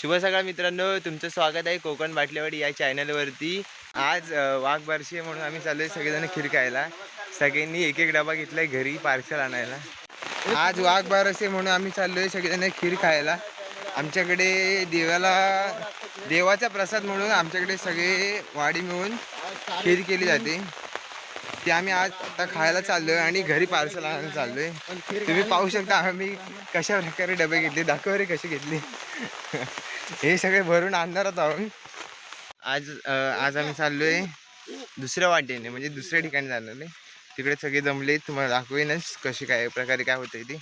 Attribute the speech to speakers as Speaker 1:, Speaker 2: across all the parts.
Speaker 1: शुभ सकाळ मित्रांनो तुमचं स्वागत आहे कोकण बाटलेवाडी या चॅनलवरती. आज वाघ बारशी आहे म्हणून आम्ही चाललोय सगळेजण खीर खायला. सगळ्यांनी एक एक डबा घेतलाय घरी पार्सल आणायला. आज वाघ बारसे म्हणून आम्ही चाललोय सगळेजण खीर खायला. आमच्याकडे देवाला देवाचा प्रसाद म्हणून आमच्याकडे सगळे वाडी मिळून खीर केली जाते. ते आम्ही आज आता खायला चाललोय आणि घरी पार्सल आणायला चाललोय. तुम्ही पाहू शकता आम्ही कशा प्रकारे डबे घेतले दाखव रे कसे घेतले. हे सगळे भरून आणणारच आहोत. आज आज आम्ही चाललोय दुसऱ्या वाटेने म्हणजे दुसऱ्या ठिकाणी चाललोय तिकडे सगळे जमले तुम्हाला दाखवेनच कशी काय प्रकारे काय होतंय ते.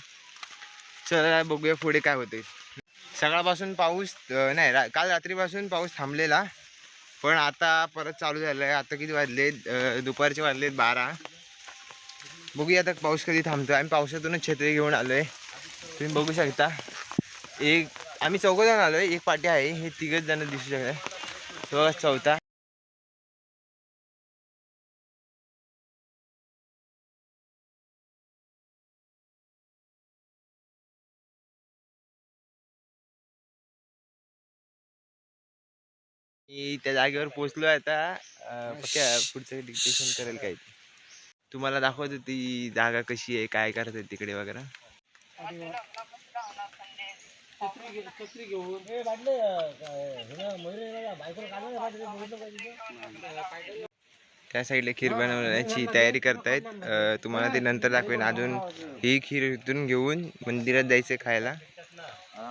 Speaker 1: चला बघूया पुढे काय होतंय. सकाळपासून पाऊस नाही रा काल रात्रीपासून पाऊस थांबलेला. पण आता परत चालू झालं आहे आता किती वाजले? दुपारचे वाजलेत बारा. बघूया आता पाऊस कधी थांबतो आम्ही पावसातूनच छत्री घेऊन आलो आहे तुम्ही बघू शकता. एक आम्ही चौघं जण आलो आहे एक पाठी आहे. हे तिघच जण दिसू शकतात. तो चौथा. मी त्या जागेवर पोचलो आता. पुढचं डिक्टेशन करेल काय. तुम्हाला दाखवतो ती जागा कशी आहे काय करत आहे तिकडे वगैरे. त्या साईडला खीर बनवण्याची तयारी करतायत. तुम्हाला ते नंतर दाखवेन. अजून ही खीर इथून घेऊन मंदिरात जायचं खायला.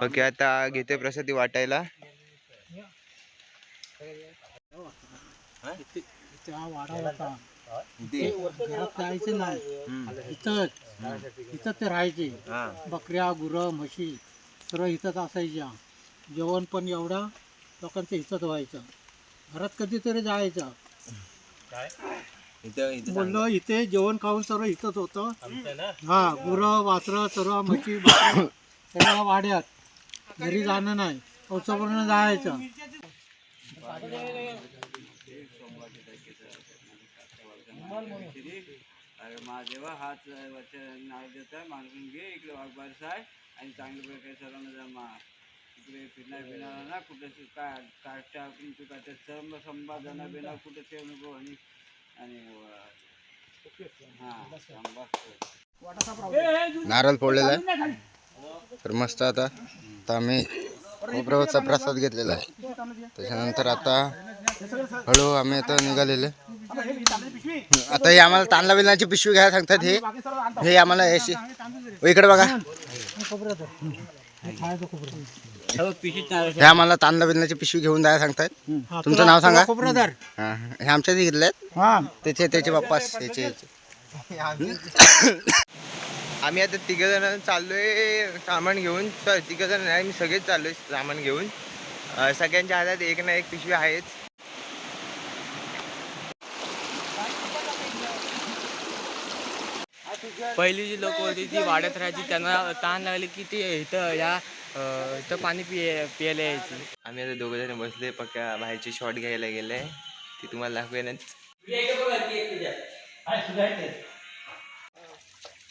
Speaker 1: ओके आता घेते प्रसादी वाटायला.
Speaker 2: त्या वाडा होता. घरात जायचं नाही. इथंच इथं ते राहायचे. बकऱ्या गुरं म्हशी सर्व इथंच असायच्या. जेवण पण एवढा लोकांचं इथंच व्हायचं. घरात कधीतरी जायचं. बोललो इथे जेवण खाऊन सर्व इथंच होतं. हा गुरं वासरं सर्व म्हशी सगळ्या वाड्यात. घरी जाणं नाही. पावसापर्यंत जायचं.
Speaker 3: अरे महादेवा हाच वचन नाव देता मानून घे इकडे वाघबारस आहे आणि चांगल्या प्रकारे सर्वांना जमा इकडे फिरणार बिरणार ना कुठं काय काष्टा तू काय ते सर्व संपादना बिना कुठं ते अनुभव आणि आणि हां
Speaker 1: नारळ फोडलेला आहे. तर मस्त आता आता आम्ही खोबऱ्यावरचा प्रसाद घेतलेला आहे. त्याच्यानंतर आता हळू आम्ही आता निघालेले. आता हे आम्हाला तांदळा बिलाची पिशवी घ्यायला सांगतात हे. हे आम्हाला याशी इकडे बघा. हे आम्हाला तांदळा बिलाची पिशवी घेऊन जायला सांगतायत तुमचं नाव सांगा.
Speaker 2: खोबरादार
Speaker 1: हा, आमच्याच घेतले आहेत. त्याचे त्याचे बाप्पा त्याचे. आम्ही आता तिघ जण चाललोय सामान घेऊन. तिघ जण नाही आम्ही सगळेच चाललोय सामान घेऊन. सगळ्यांच्या हातात एक ना एक पिशवी आहेच
Speaker 4: पहिली जी लोक होती ती वाड्यात राहायची. त्यांना तहान लागली की ती इथं या इथं पाणी पिय प्यायला यायची.
Speaker 1: आम्ही आता दोघं जण बसले पक्का बाहेरची शॉट घ्यायला गेले ती तुम्हाला दाखवेनच.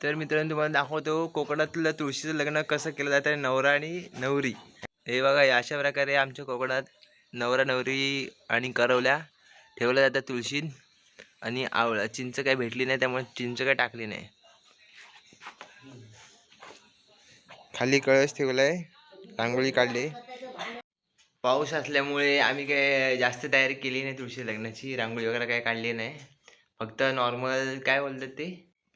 Speaker 1: तर मित्रांनो तुम्हाला दाखवतो कोकणातलं तुळशीचं लग्न कसं केलं जातं नवरा आणि नवरी. हे बघा अशा प्रकारे आमच्या कोकणात नवरा नवरी आणि करवल्या ठेवल्या जातात तुळशीत आणि आवळा चिंच काही भेटली नाही त्यामुळे चिंच काही टाकली नाही. खाली कळस ठेवलाय रांगोळी काढली. पाऊस असल्यामुळे आम्ही काय जास्त तयारी केली नाही तुळशी लग्नाची रांगोळी वगैरे काय काढली नाही. फक्त नॉर्मल काय बोलतात ते?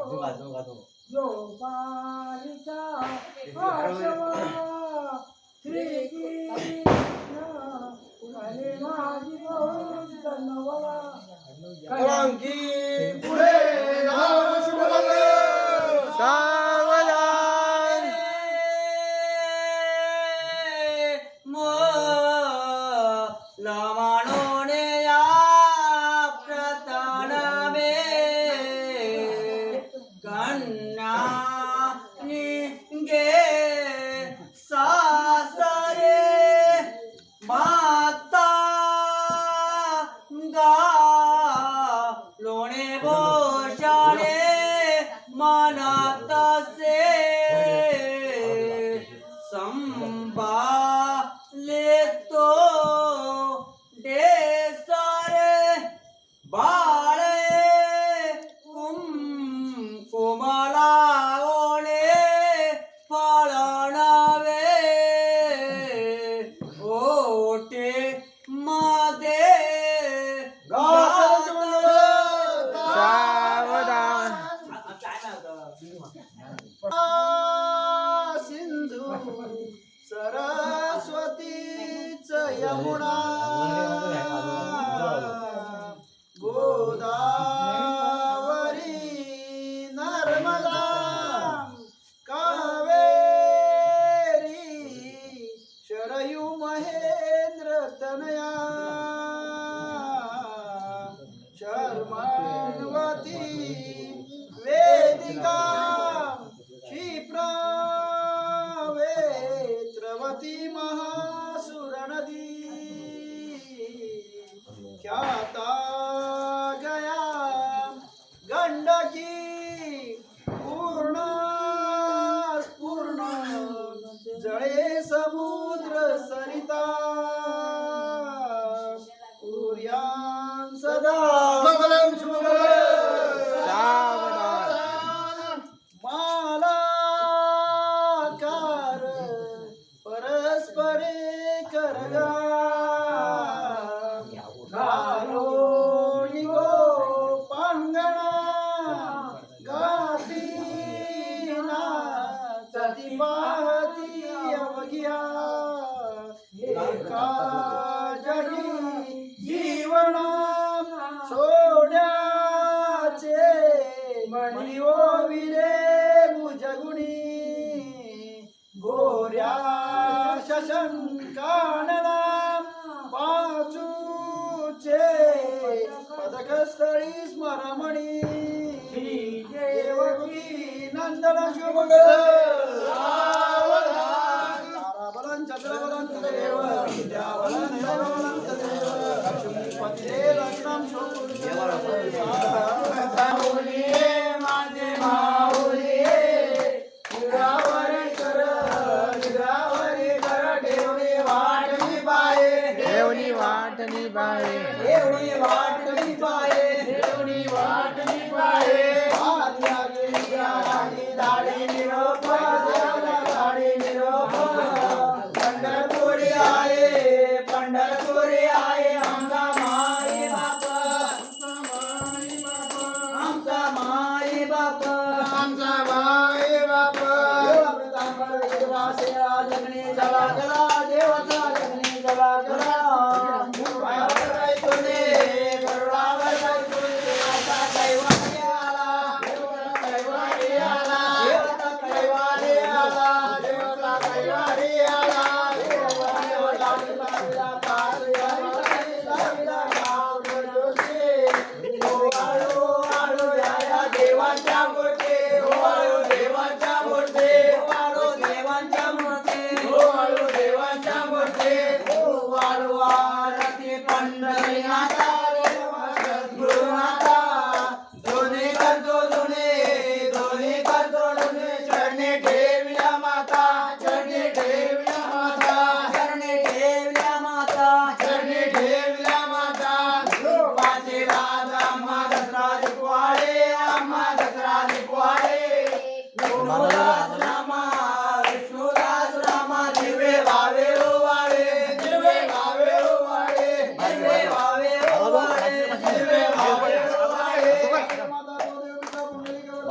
Speaker 3: आजोबा आजोबा आजोबा. जय समुद्र सरिता. सूर्यां सदा. मालाकार परस्परे करगा. पांगणा. गाती ना गया एका जणी जीवन सोड्याचे म्हणी ओविले मुजगुणी गोऱ्या शशंकानना पाचूचे पदकस्थळी स्मरमणी. देवकी नंदन शुभगळ darling.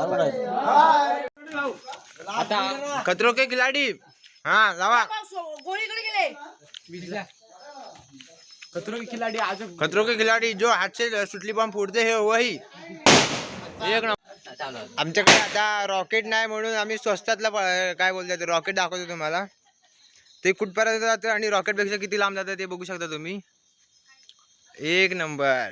Speaker 3: मला
Speaker 4: आता
Speaker 5: खतरो के खिलाडी. हा लावा
Speaker 4: खतरो के खिलाडी आज
Speaker 5: खतरो के खिलाडी जो हात से सुटली बॉम्ब फोडते हे वही. एक नंबर. आमच्याकडे आता रॉकेट नाही म्हणून आम्ही स्वस्तातला काय बोलतात रॉकेट दाखवतो तुम्हाला. ते कुठपर्यंत जातं आणि रॉकेटपेक्षा किती लांब जातं ते बघू शकता तुम्ही. एक नंबर.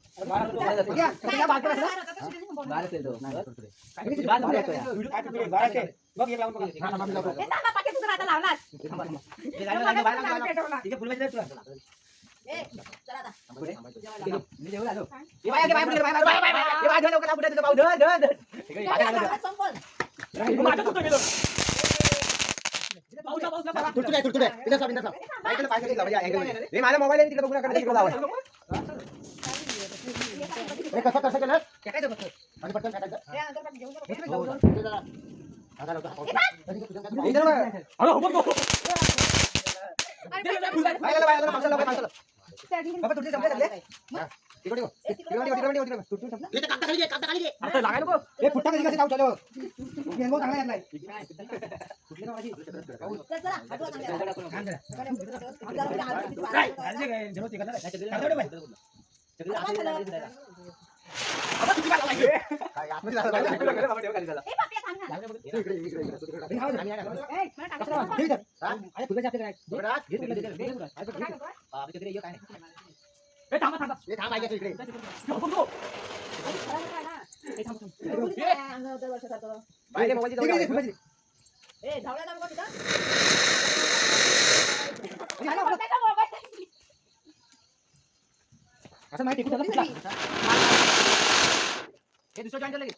Speaker 5: पूर्ण खाली पुढे. तिकडे ठेवा. ठेवा का? हे वाचायचं नाही. पाहून जाऊ. तीन, तीन दिवा. हे पाहू. हे कोण तो? कोण तो? ए धावला ना मग तिथं संपले, जा घरी.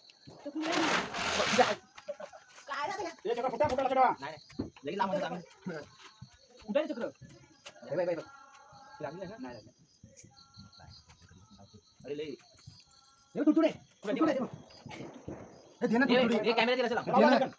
Speaker 5: पाऊस आहे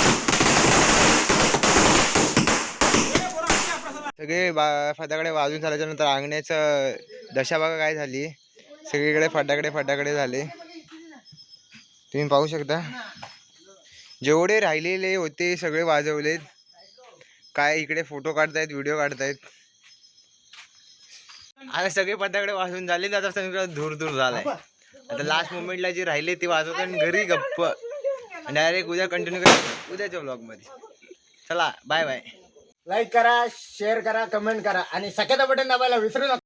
Speaker 5: सगळे बा फटाकडे वाजून झाल्याच्यानंतर अंगण्याचं दशाबागा काय झाली? सगळीकडे फटाकडे फटाकडे झाले. तुम्ही पाहू शकता. जेवढे राहिलेले होते सगळे वाजवलेत. काय इकडे फोटो काढतायत व्हिडिओ काढतायत. आता सगळे फटाकडे वाजून झाले आता सगळं धूर धूर झालाय. आता लास्ट मोमेंटला जे राहिले ते वाजवत आणि घरी गप्प. डायरेक्ट उद्या कंटिन्यू कर. उद्याच्या ब्लॉगमध्ये चला बाय बाय
Speaker 6: लाईक करा शेअर करा कमेंट करा. आणि सख्याचा बटन दाबायला विसरू नका.